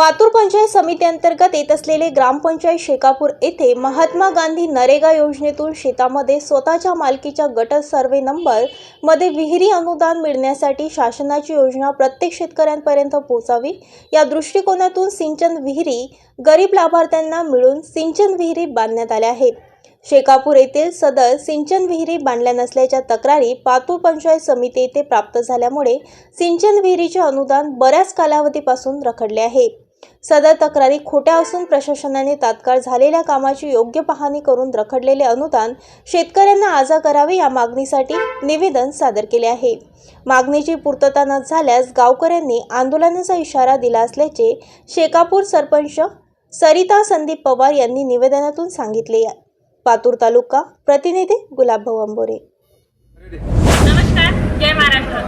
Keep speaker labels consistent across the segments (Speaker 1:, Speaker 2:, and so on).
Speaker 1: पातूर पंचायत समितीअंतर्गत येत असलेले ग्रामपंचायत शेकापूर येथे महात्मा गांधी नरेगा योजनेतून शेतामध्ये स्वतःच्या मालकीच्या गट सर्वे नंबरमध्ये विहिरी अनुदान मिळण्यासाठी शासनाची योजना प्रत्येक शेतकऱ्यांपर्यंत पोहोचावी. या दृष्टिकोनातून सिंचन विहिरी गरीब लाभार्थ्यांना मिळून सिंचन विहिरी बांधण्यात आल्या आहेत. शेकापूर येथील सदर सिंचन विहिरी बांधल्या नसल्याच्या तक्रारी पातूर पंचायत समिती येथे प्राप्त झाल्यामुळे सिंचन विहिरीचे अनुदान बऱ्याच कालावधीपासून रखडले आहे. सदर तक्रारी खोट्या असून प्रशासनाने तात्काळ झालेल्या कामाची योग्य पाहणी करून रखडलेले अनुदान शेतकऱ्यांना आजा करावे या मागणीसाठी निवेदन सादर केले आहे. मागणीची पूर्तता न झाल्यास गावकऱ्यांनी आंदोलनाचा इशारा दिला असल्याचे शेकापूर सरपंच सरिता संदीप पवार यांनी निवेदनातून सांगितले. पातूर तालुका प्रतिनिधी गुलाबभाऊ अंबोरे.
Speaker 2: नमस्कार जय महाराष्ट्र.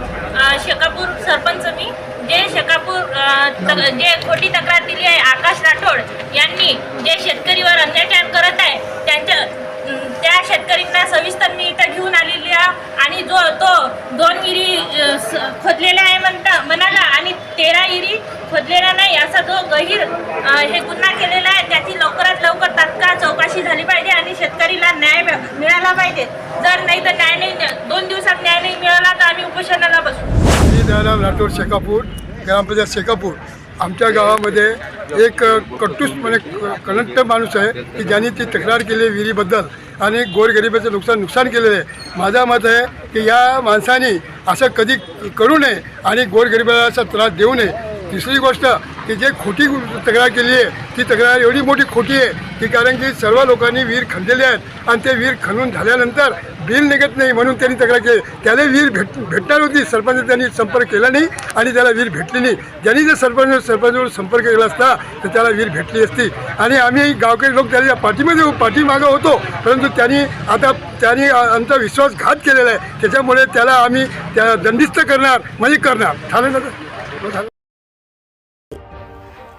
Speaker 2: शेकापूर सरपंच मी जे शेकापूर अ, तक- जे खोटी तक्रार दिली आहे आकाश राठोड यांनी जे शेतकरीवर अत्याचार करत आहे त्यांच्या त्या शेतकरींना सविस्तर मी इथं घेऊन आलेली आहे आणि जो तो दोन विहिरी खोदलेल्या आहे म्हणता म्हणाला आणि तेरा विहिरी खोदलेला नाही असा जो गहीर हे गुन्हा केलेला आहे त्याची लवकरात लवकर तात्काळ चौकशी झाली पाहिजे आणि शेतकरीला न्याय मिळाला पाहिजे. जर नाही तर न्याय नाही दोन दिवसात न्याय नाही मिळाला तर आम्ही उपोषणाला बसू.
Speaker 3: राठोड शेकापूर. ग्रामपंचायत शेकापूर आमच्या गावामध्ये एक अ, कट्टूसपणे कनट्ट माणूस आहे की ज्यांनी ती तक्रार केली आहे विहिरीबद्दल आणि गोरगरिबाचं नुकसान नुकसान केलेलं आहे. माझा मत आहे की या माणसाने असं कधी करू नये आणि गोरगरिबाला असा त्रास देऊ नये. तिसरी गोष्ट की जे खोटी तक्रार केली आहे ती तक्रार एवढी मोठी खोटी आहे की कारण की सर्व लोकांनी विहीर खणलेले आहेत आणि ते विहीर खणून झाल्यानंतर बिल निघत नाही म्हणून त्यांनी तक्रार केली. त्याला विहीर भेट भेटणार होती. सरपंच त्यांनी संपर्क केला नाही आणि त्याला विहीर भेटली नाही. ज्यांनी जर सरपंच सरपंचवर संपर्क केला असता तर त्याला विहीर भेटली असती. आणि आम्ही गावकरी लोक त्याच्या पाठीमध्ये पाठीमागं होतो. परंतु त्यांनी आता त्यांनी आमचा विश्वासघात केलेला आहे. त्याच्यामुळे त्याला आम्ही त्या दंडिस्त करणार म्हणजे करणार. झालं ना झालं